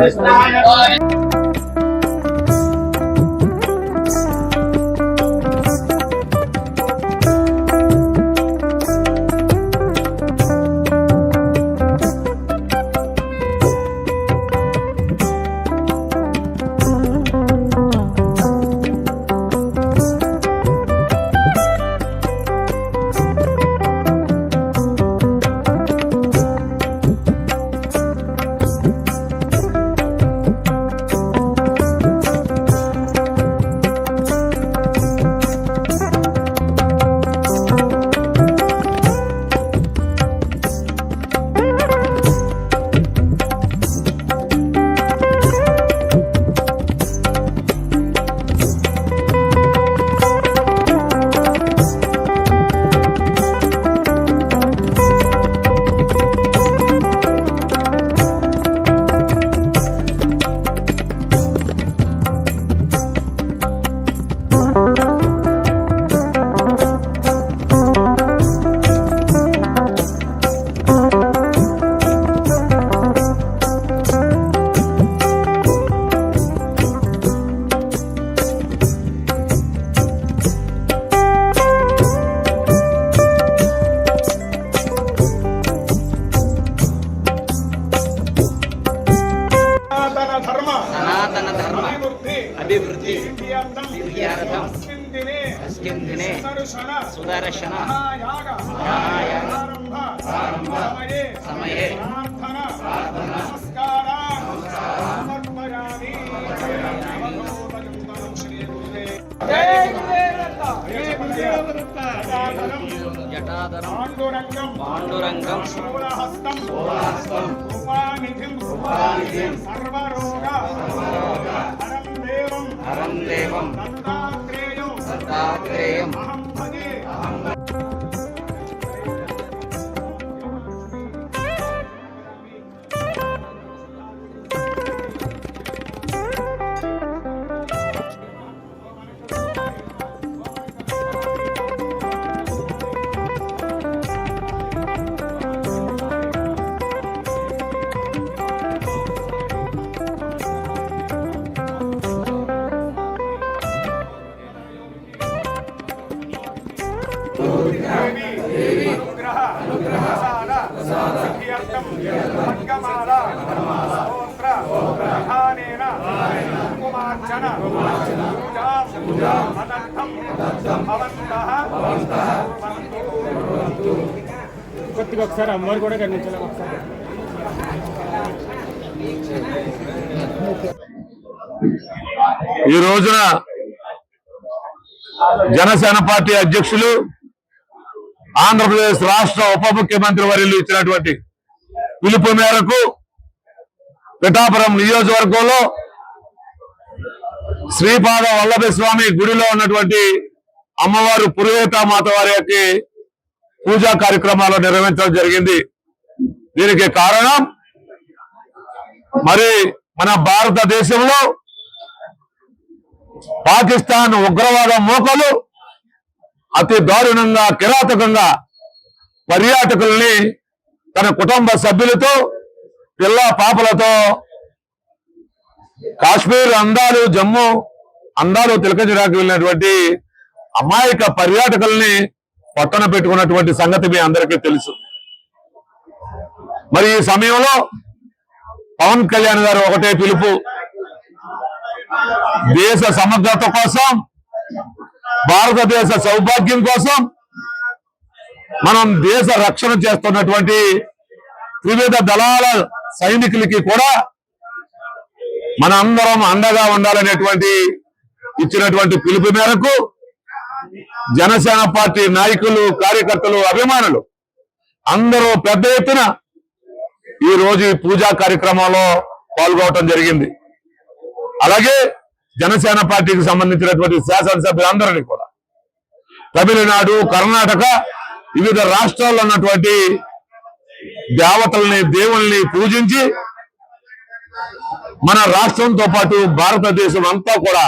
Krishna. జటాధరం Pandurangam శూలహస్తం శూలహస్తం కృపానిధిం కొద్దిగా ఒకసారి అమ్మవారు కూడా కనిపించాలి? ఒకసారి. ఈ రోజున జనసేన పార్టీ అధ్యక్షులు ఆంధ్రప్రదేశ్ రాష్ట్ర ఉప ముఖ్యమంత్రి వర్యులు ఇచ్చినటువంటి పిలుపు మేరకు పిఠాపురం నియోజకవర్గంలో శ్రీపాద వల్లభ స్వామి గుడిలో ఉన్నటువంటి అమ్మవారు పురోహిత మాత వారి యొక్క పూజా కార్యక్రమాలు నిర్వహించడం జరిగింది. దీనికి కారణం మరి మన భారతదేశంలో పాకిస్తాన్ ఉగ్రవాద మోకలు అతి దారుణంగా కిరాతకంగా పర్యాటకుల్ని తన కుటుంబ సభ్యులతో పిల్ల పాపలతో కాశ్మీర్ అందాలు జమ్మూ అందాలు తిలకజరాకు వెళ్ళినటువంటి అమాయక పర్యాటకుల్ని పట్టణ పెట్టుకున్నటువంటి సంగతి మీ అందరికీ తెలుసు. మరి ఈ సమయంలో పవన్ కళ్యాణ్ గారు ఒకటే పిలుపు. దేశ సమగ్రత కోసం భారతదేశ సౌభాగ్యం కోసం మనం దేశ రక్షణ చేస్తున్నటువంటి త్రివిధ దళాల సైనికులకి కూడా మన అందరం అండగా ఉండాలనేటువంటి ఇచ్చినటువంటి పిలుపు మేరకు జనసేన పార్టీ నాయకులు కార్యకర్తలు అభిమానులు అందరూ పెద్ద ఎత్తున ఈ రోజు ఈ పూజా కార్యక్రమంలో పాల్గొనడం జరిగింది. అలాగే జనసేన పార్టీకి సంబంధించినటువంటి శాసనసభ్యులందరినీ కూడా. తమిళనాడు కర్ణాటక వివిధ రాష్ట్రాల్లో ఉన్నటువంటి దేవతల్ని దేవుల్ని పూజించి మన రాష్ట్రంతో పాటు భారతదేశం అంతా కూడా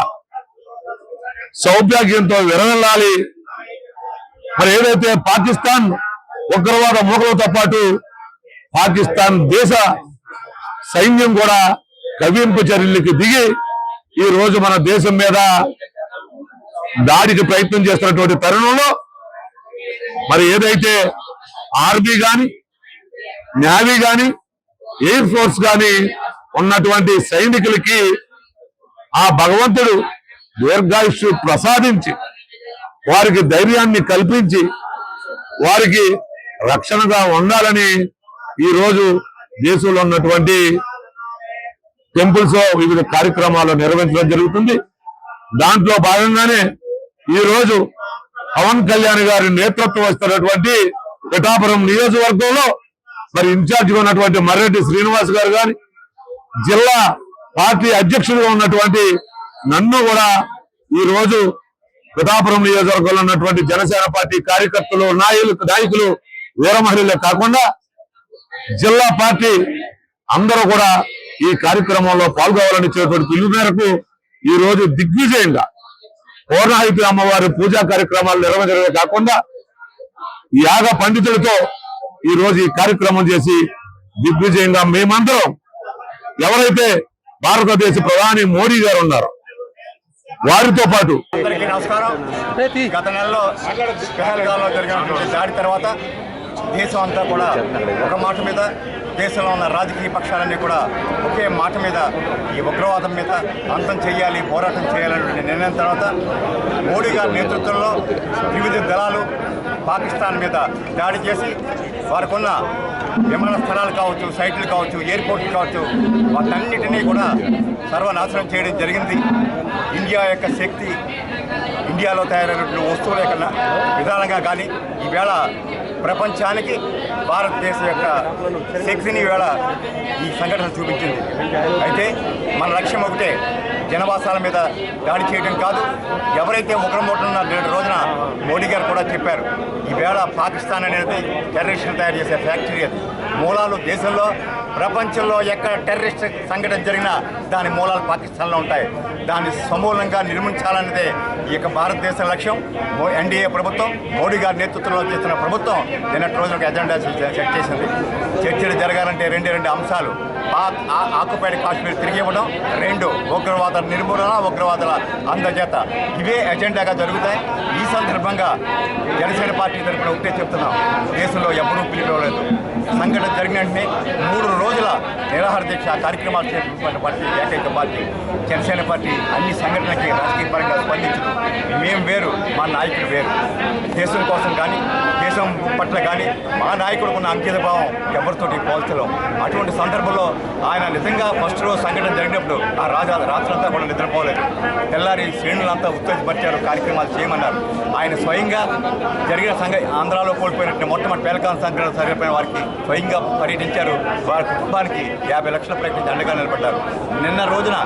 సౌభాగ్యంతో విరవెళ్ళాలి మరి ఏదైతే పాకిస్తాన్ ఉగ్రవాద మూకలతో పాటు పాకిస్తాన్ దేశ సైన్యం కూడా కవింపు చర్యలకి దిగి ఈ రోజు మన దేశం మీద దాడికి ప్రయత్నం చేస్తున్నటువంటి తరుణంలో మరి ఏదైతే ఆర్మీ గాని నేవీ గాని ఎయిర్ ఫోర్స్ గాని ఉన్నటువంటి సైనికులకి ఆ భగవంతుడు దీర్ఘాయుష్యు ప్రసాదించి వారికి ధైర్యాన్ని కల్పించి వారికి రక్షణగా ఉండాలని ఈ రోజు దేశంలో ఉన్నటువంటి టెంపుల్స్ వివిధ కార్యక్రమాలు నిర్వహించడం జరుగుతుంది. దాంట్లో భాగంగానే ఈ రోజు పవన్ కళ్యాణ్ గారి నేతృత్వం వస్తున్నటువంటి పిఠాపురం నియోజకవర్గంలో మరి ఇన్ఛార్జిగా ఉన్నటువంటి మర్రెడ్డి శ్రీనివాస్ గారు గాని జిల్లా పార్టీ అధ్యక్షుడిగా ఉన్నటువంటి నన్ను కూడా ఈ రోజు పిఠాపురం నియోజకవర్గంలో ఉన్నటువంటి జనసేన పార్టీ కార్యకర్తలు నాయకులు నాయకులు వీర మహిళలే కాకుండా జిల్లా పార్టీ అందరూ కూడా ఈ కార్యక్రమంలో పాల్గొవాలని చేపట్టి పిలుపు మేరకు ఈ రోజు దిగ్విజయంగా పూర్ణాహితి అమ్మవారి పూజా కార్యక్రమాలు నిర్వహించడమే కాకుండా యాగ పండితులతో ఈ రోజు ఈ కార్యక్రమం చేసి దిగ్విజయంగా మేమందరం ఎవరైతే భారతదేశ ప్రధాని మోడీ గారు ఉన్నారో వారితో పాటు అందరికీ నమస్కారం. గత నెలలో పెహల్గాంలో జరిగినటువంటి దాడి తర్వాత దేశం అంతా కూడా ఒక మాట మీద దేశంలో ఉన్న రాజకీయ పక్షాలన్నీ కూడా ఒకే మాట మీద ఈ ఉగ్రవాదం మీద అంతం చేయాలి పోరాటం చేయాలనే నిర్ణయం తర్వాత మోడీ గారి నేతృత్వంలో వివిధ దళాలు పాకిస్తాన్ మీద దాడి చేసి వారికి ఉన్న విమాన స్థలాలు కావచ్చు సైట్లు కావచ్చు ఎయిర్పోర్ట్లు కావచ్చు వాటన్నిటినీ కూడా సర్వనాశనం చేయడం జరిగింది. ఇండియా యొక్క శక్తి ఇండియాలో తయారైనటువంటి వస్తువుల యొక్క విధానంగా కానీ ఈవేళ ప్రపంచానికి భారతదేశం యొక్క శక్తిని ఈవేళ ఈ సంఘటన చూపించింది. అయితే మన లక్ష్యం ఒకటే జనవాసాల మీద దాడి చేయడం కాదు. ఎవరైతే ఉగ్రమూటన్న నేటి రోజున మోడీ గారు కూడా చెప్పారు ఈవేళ పాకిస్తాన్ అనేది టెర్రరిస్టులు తయారు చేసే ఫ్యాక్టరీ అది. మూలాలు దేశంలో ప్రపంచంలో ఎక్కడ టెర్రరిస్ట్ సంఘటన జరిగినా దాని మూలాలు పాకిస్తాన్లో ఉంటాయి. దాన్ని సమూలంగా నిర్మించాలన్నదే ఈ యొక్క భారతదేశ లక్ష్యం. ఎన్డీఏ ప్రభుత్వం మోడీ గారి నేతృత్వంలో చేస్తున్న ప్రభుత్వం నిన్నటి రోజున ఒక ఎజెండా సెట్ చేసింది. చర్చలు జరగాలంటే రెండు రెండు అంశాలు. పాక్ ఆ- ఆక్యుపైడ్ కాశ్మీర్ తిరిగి ఇవ్వడం రెండు ఉగ్రవాద నిర్మూలన ఉగ్రవాదుల అందజేత ఇవే ఎజెండాగా జరుగుతాయి. ఈ సందర్భంగా జనసేన పార్టీ తరఫున ఒకటే చెప్తున్నాం. దేశంలో ఎవరూ పిలిపివ్వలేదు. సంఘటన జరిగిన వెంటనే మూడు రోజుల నిరాహార దీక్ష కార్యక్రమాలు చేపట్టిన పార్టీ ఏకైక పార్టీ జనసేన పార్టీ అన్ని సంఘటనలకి రాజకీయ పరంగా స్పందించదు. మేము వేరు మా నాయకులు వేరు. దేశం కోసం కానీ దేశం పట్ల కానీ మా నాయకుడికి ఉన్న అంకితభావం ఎవరితోటి పోల్చలేం. అటువంటి సందర్భంలో ఆయన నిజంగా ఫస్ట్ రోజు సంఘటన జరిగినప్పుడు ఆ రాజా రాత్రంతా కూడా నిద్రపోలేదు. తెల్లారి శ్రేణులంతా ఉత్తేజపరిచారు కార్యక్రమాలు చేయమన్నారు. ఆయన స్వయంగా జరిగిన సంఘ ఆంధ్రాలో కోల్పోయినట్టు మొట్టమొదటి పేలకాల సంఘటన సరిపోయిన వారికి స్వయంగా పర్యటించారు. వారి కుటుంబానికి యాభై లక్షల ప్రయత్నించి అండగా నిలబడ్డారు. నిన్న రోజున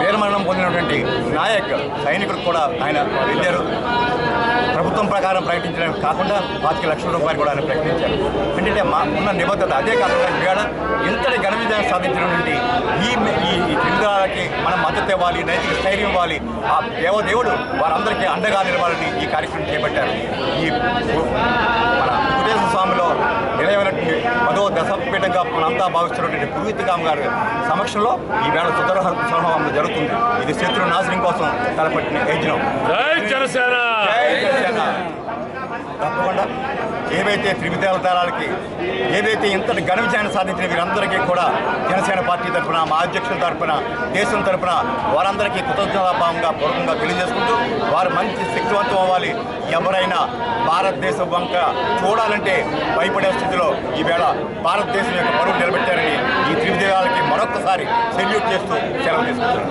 వీరమరణం పొందినటువంటి నాయక్ సైనికుడు కూడా ఆయన వెళ్ళారు ప్రభుత్వం ప్రకారం ప్రకటించడానికి కాకుండా పాతిక లక్షల రూపాయలు కూడా ఆయన ప్రకటించారు. అంటే మా ఉన్న నిబద్ధత అదే కాకుండా ఇవాళ ఇంతటి ఘన విజయం సాధించినటువంటి ఈ ఈ ఈ మనం మద్దతు ఇవ్వాలి నైతిక స్థైర్యం ఇవ్వాలి. ఆ దేవదేవుడు వారందరికీ అండగా నిలవాలని ఈ కార్యక్రమం చేపట్టారు. ఈ మన వెంకటేశ్వర స్వామిలో నిలయమైనటువంటి పదో దశపీఠంగా మనంతా భావిస్తున్నటువంటి పురోహితగామ గారి సమక్షంలో ఈ వేళ సుదరహ సంహవం జరుగుతుంది. ఇది శత్రు నాశనం కోసం తలపట్టిన యజ్ఞం. జనసేన. తప్పకుండా. ఏవైతే త్రిమితాల తరాలకి ఏదైతే ఇంతటి ఘన విజయాన్ని సాధించిన వీరందరికీ కూడా జనసేన పార్టీ తరఫున మా అధ్యక్షుల తరఫున దేశం తరఫున వారందరికీ కృతజ్ఞతాభావంగా పూర్వకంగా తెలియజేసుకుంటూ వారు మంచి శక్తివంతం అవ్వాలి. ఎవరైనా భారతదేశం వంక చూడాలంటే భయపడే స్థితిలో ఈవేళ భారతదేశం యొక్క పరువు నిలబెట్టారని ఈ త్రివిధాలకి మరొకసారి సెల్యూట్ చేస్తూ సెలవు తీసుకుంటున్నాను.